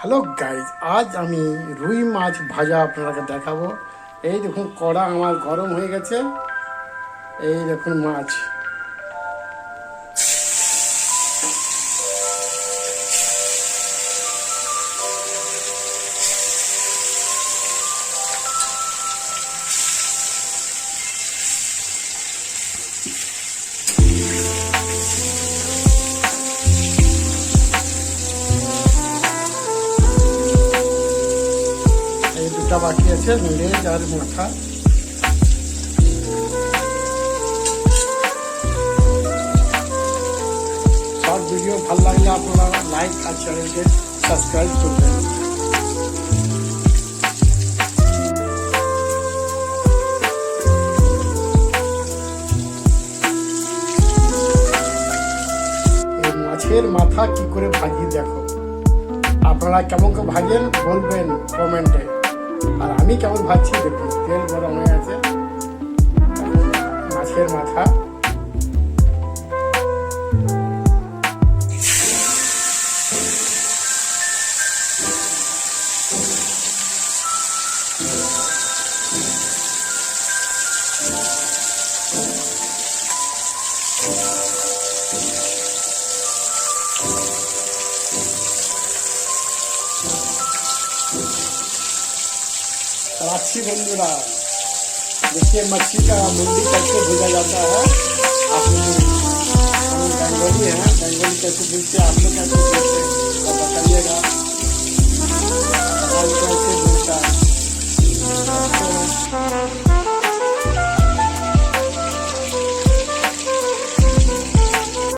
Hello guys, আজ আমি রুই মাছ ভাজা আপনাদেরকে দেখাবো। এই দেখুন কড়া আমার গরম হয়ে গেছে। এই দেখুন মাছ। এই বাকি আছে লেজ আর মাথা। সব ভিডিও ভালো লাগলে আপনারা লাইক আর চ্যানেলকে সাবস্ক্রাইব করবেন। মাছের মাথা কি করে ভাজি দেখো? আপনারা কেমন ভাজেন বলবেন কমেন্টে। আর আমি কেমন ভাবছি দেখুন তেল গরম হয়ে আছে মাছের মাথা। राक्षी बंधुरा देखिए मच्छी का मुंडी कैसे भेजा जाता है, आप लोग बंगाली हैं। बंगाली कैसे भेजते आप लोग कैसे तो बताइएगा। कैसे भेजता है।